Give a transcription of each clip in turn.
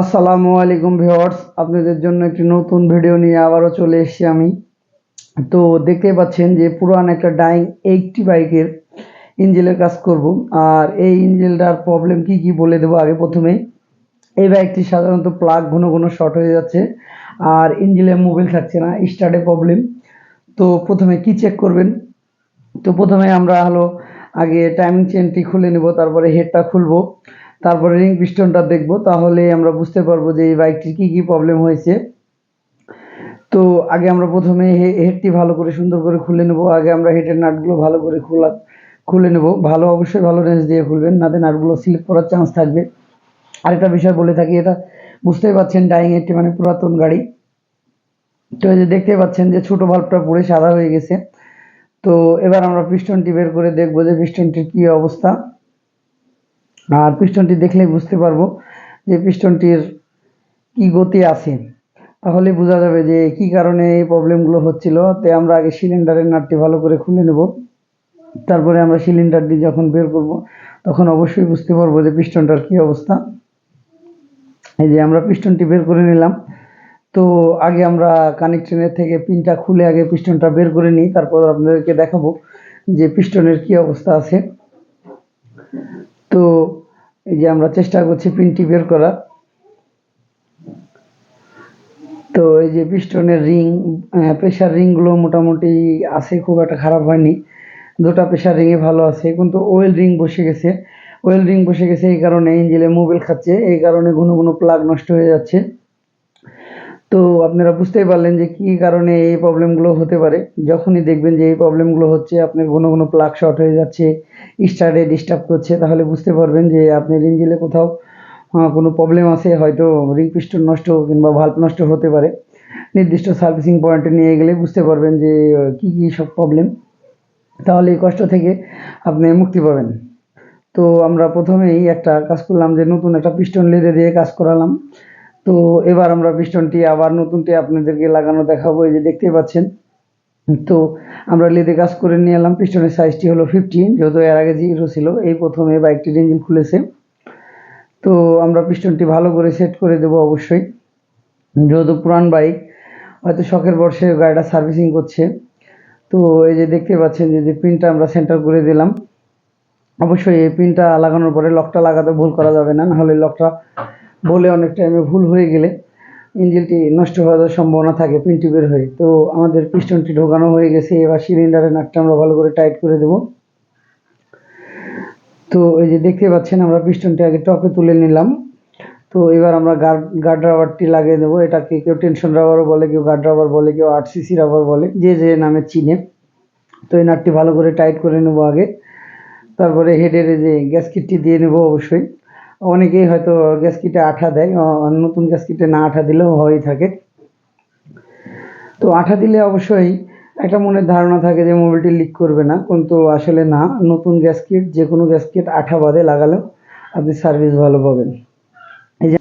আসসালামু আলাইকুম ভিউয়ার্স, আপনাদের জন্য একটি নতুন ভিডিও নিয়ে আবারও চলে এসেছি আমি। তো দেখতে পাচ্ছেন যে পুরান একটা ডাইং এইটটি বাইকের ইঞ্জিনের কাজ করব। আর এই ইঞ্জিনটার প্রবলেম কি কি বলে দেবো আগে প্রথমে? এই বাইকটি সাধারণত প্লাগ ঘন ঘন শর্ট হয়ে যাচ্ছে আর ইঞ্জিনে মোবিল থাকছে না স্টার্টে প্রবলেম তো প্রথমে কি চেক করবেন? তো প্রথমে আমরা হলো আগে টাইমিং চেনটি খুলে নেব, তারপরে হেডটা খুলবো। তারপরে রিং পিস্টনটা দেখব, তাহলে আমরা বুঝতে পারব যে এই বাইকটির কী কী প্রবলেম হয়েছে। তো আগে আমরা প্রথমে হেডটি ভালো করে সুন্দর করে খুলে নেব, আগে আমরা হেডের নাটগুলো ভালো করে খোলা, খুলে নেব। ভালো, অবশ্যই ভালো রেঞ্জ দিয়ে খুলবেন নাতে নাটগুলো স্লিপ করার চান্স থাকবে। আরেকটা বিষয় বলে থাকি, এটা বুঝতেই পারছেন ডাইং একটি মানে পুরাতন গাড়ি। তো এই যে দেখতে পাচ্ছেন যে ছোট ভাল্বটা পুড়ে সাদা হয়ে গেছে। তো এবার আমরা পিস্টনটি বের করে দেখব যে পিস্টনটির কী অবস্থা। আর পিস্টনটি দেখলেই বুঝতে পারব যে পিস্টনটির কি গতি আছে। তাহলে বোঝা যাবে যে কি কারণে এই প্রবলেমগুলো হচ্ছিল। তো আমরা আগে সিলিন্ডারের নাটটি ভালো করে খুলে নেব। তারপরে আমরা সিলিন্ডারটি যখন বের করব, তখন অবশ্যই বুঝতে পারব যে পিস্টনটার কি অবস্থা। এই যে আমরা পিস্টনটি বের করে নিলাম। তো আগে আমরা কানেকশনের থেকে পিনটা খুলে আগে পিস্টনটা বের করে নিই, তারপর আপনাদেরকে দেখাবো যে পিস্টনের কি অবস্থা আছে। তো এই যে আমরা চেষ্টা করছি পিনটি বের করা তো এই যে পিস্টনের রিং প্রেশার রিংগুলো মোটামুটি আছে, খুব একটা খারাপ হয়নি। দুটা প্রেশার রিংয়ে ভালো আছে, কিন্তু ওয়েল রিং বসে গেছে। ওয়েল রিং বসে গেছে এই কারণে ইঞ্জিনে মোবিল খাচ্ছে, এই কারণে ঘন ঘন প্লাগ নষ্ট হয়ে যাচ্ছে। তো আপনারা বুঝতেই পারলেন যে কী কারণে এই প্রবলেমগুলো হতে পারে। যখনই দেখবেন যে এই প্রবলেমগুলো হচ্ছে, আপনার ঘন ঘন প্লাগ শর্ট হয়ে যাচ্ছে, স্টার্টে ডিস্টার্ব করছে, তাহলে বুঝতে পারবেন যে আপনার ইঞ্জিনে কোথাও কোনো প্রবলেম আছে, হয়তো রিং পিস্টন নষ্ট কিংবা ভাল্ব নষ্ট হতে পারে। নির্দিষ্ট সার্ভিসিং পয়েন্টে নিয়ে গেলে বুঝতে পারবেন যে কী কী সব প্রবলেম তাহলে এই কষ্ট থেকে আপনি মুক্তি পাবেন। তো আমরা প্রথমেই একটা কাজ করলাম যে নতুন একটা পিস্টন লেদে দিয়ে কাজ করালাম। তো এবার আমরা পিস্টনটি আবার নতুনটি আপনাদেরকে লাগানো দেখাবো, এই যে দেখতে পাচ্ছেন। তো আমরা লেদে কাজ করে নিয়ে এলাম, পিস্টনের সাইজটি হলো ফিফটিন যেহেতু এর আগে জিরো ছিল, এই প্রথমে বাইকটির ইঞ্জিন খুলেছে। তো আমরা পিস্টনটি ভালো করে সেট করে দেবো অবশ্যই। যেহেতু পুরান বাইক, হয়তো শখের বর্ষে গাড়িটা সার্ভিসিং করছে। তো এই যে দেখতে পাচ্ছেন যে পিনটা আমরা সেন্টার করে দিলাম। অবশ্যই এই পিনটা লাগানোর পরে লকটা লাগাতে ভুল করা যাবে না নাহলে লকটা বলে অনেক টাইমে ভুল হয়ে গেলে ইঞ্জিনটি নষ্ট হওয়ার সম্ভাবনা থাকে, পিনটি বের হয়ে। তো আমাদের পিস্টনটি ঢোকানো হয়ে গেছে, এবার সিলিন্ডারের নাটটা আমরা ভালো করে টাইট করে দেব। তো এই যে দেখতে পাচ্ছেন, আমরা পিস্টনটি আগে টপে তুলে নিলাম। তো এবার আমরা গার্ড গার্ড রাবারটি লাগিয়ে দেবো। এটাকে কেউ টেনশন রাবারও বলে, কেউ গার্ড রাবার বলে, কেউ আট সিসি রাবার বলে, যে যে নামে চিনে। তো এই নাটটি ভালো করে টাইট করে নেব আগে। তারপরে হেডের যে গ্যাস কিটটি দিয়ে নেব অবশ্যই। অনেকেই হয়তো গ্যাস কিটে আঠা দেয় নতুন গ্যাস কিটে না আঠা দিলেও হয়েই থাকে। তো আঠা দিলে অবশ্যই একটা মনের ধারণা থাকে যে মোবিলটি লিক করবে না, কিন্তু আসলে না, নতুন গ্যাস কিট যে কোনো গ্যাস কিট আঠা বাদে লাগালেও আপনি সার্ভিস ভালো পাবেন। এই যে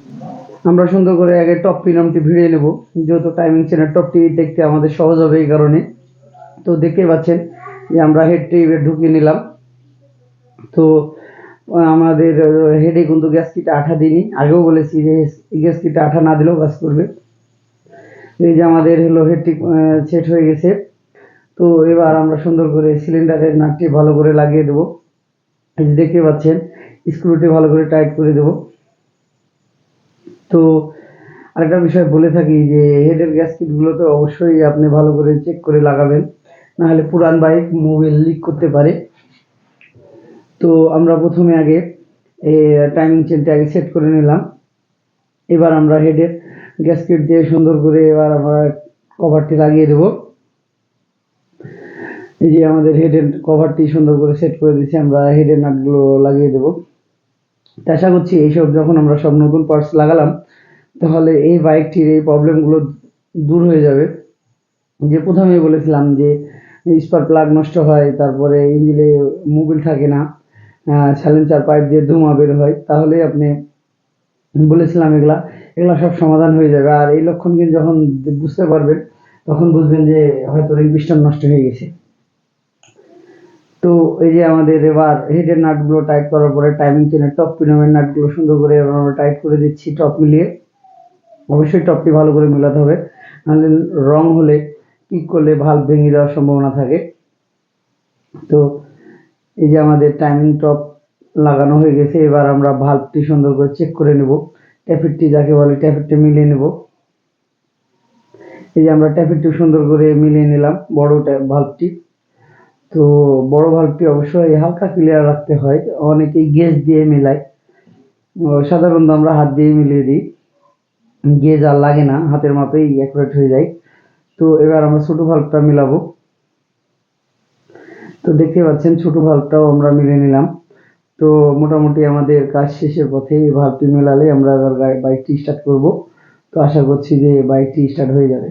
আমরা সুন্দর করে আগে টপ পিনামটি ভিড়িয়ে নেব, যেহেতু টাইমিং চেনের টপটি দেখতে আমাদের সহজ হবে এই কারণে। তো দেখতে পাচ্ছেন যে আমরা হেডটি ঢুকিয়ে নিলাম। তো আমাদের হেডে কিন্তু গ্যাস কিটে আঠা দিইনি। আগেও বলেছি যে গ্যাস কিটে আঠা না দিলেও কাজ করবে। এই যে আমাদের হলো হেডটি সেট হয়ে গেছে। তো এবার আমরা সুন্দর করে সিলিন্ডারের নাটটি ভালো করে লাগিয়ে দেবো। দেখতে পাচ্ছেন স্ক্রুটি ভালো করে টাইট করে দেবো। তো আরেকটা বিষয় বলে থাকি যে হেডের গ্যাস কিটগুলো তো অবশ্যই আপনি ভালো করে চেক করে লাগাবেন। নাহলে পুরান বাইক মোবিল লিক করতে পারে। তো আমরা প্রথমে আগে টাইমিং চেনটা আগে সেট করে নিলাম। এবার আমরা হেডের গ্যাস কিট দিয়ে সুন্দর করে এবার আমরা কভারটি লাগিয়ে দেব। এই যে আমাদের হেডের কভারটি সুন্দর করে সেট করে দিচ্ছি আমরা হেডের নাটগুলো লাগিয়ে দেব। তো আশা করছি এইসব যখন আমরা সব নতুন পার্টস লাগালাম, তাহলে এই বাইকটির এই প্রবলেমগুলো দূর হয়ে যাবে। যে প্রথমেই বলেছিলাম যে স্পার প্লাগ নষ্ট হয়, তারপরে ইঞ্জিনে মোবিল থাকে না সাইলেন্সার পাইপ দিয়ে ধোঁয়া বের হয় তাহলে আপনি বলেছিলাম এগুলা এগুলা সব সমাধান হয়ে যাবে। আর এই লক্ষণ কিন্তু যখন বুঝতে পারবেন, তখন বুঝবেন যে হয়তো রিং পিস্টন নষ্ট হয়ে গেছে। তো এই যে আমাদের এবার হেডের নাটগুলো টাইট করার পরে টাইমিং চেনের টপ পিনমের নাটগুলো সুন্দর করে এবার আমরা টাইট করে দিচ্ছি টপ মিলিয়ে। অবশ্যই টপটি ভালো করে মেলাতে হবে, নাহলে রং হলে কিক করলে ভালো ভেঙে যাওয়ার সম্ভাবনা থাকে। তো এই যে আমাদের টাইমিং টপ লাগানো হয়ে গেছে, এবার আমরা ভাল্বটি সুন্দর করে চেক করে নেব। ট্যাফিটটি যাকে বলে ট্যাফিটটি মিলিয়ে নেব। এই যে আমরা ট্যাফিটটি সুন্দর করে মিলিয়ে নিলাম, বড় ভাল্বটি তো বড় ভাল্বটি অবশ্যই হালকা ক্লিয়ার রাখতে হয়, অনেকেই গেজ দিয়ে মেলায়। সাধারণত আমরা হাত দিয়ে মিলিয়ে দিই। গেজ আর লাগে না, হাতের মাপেই অ্যাকুরেট হয়ে যায়। তো এবার আমরা ছোটো ভাল্বটা মিলাবো। তো দেখতে পাচ্ছেন, ছোট ভালটাও আমরা মিলে নিলাম। তো মোটামুটি আমাদের কাজ শেষের পথে এই ভালটি মেলালে আমরা এবার বাইকটি স্টার্ট করব। তো আশা করছি যে বাইকটি স্টার্ট হয়ে যাবে।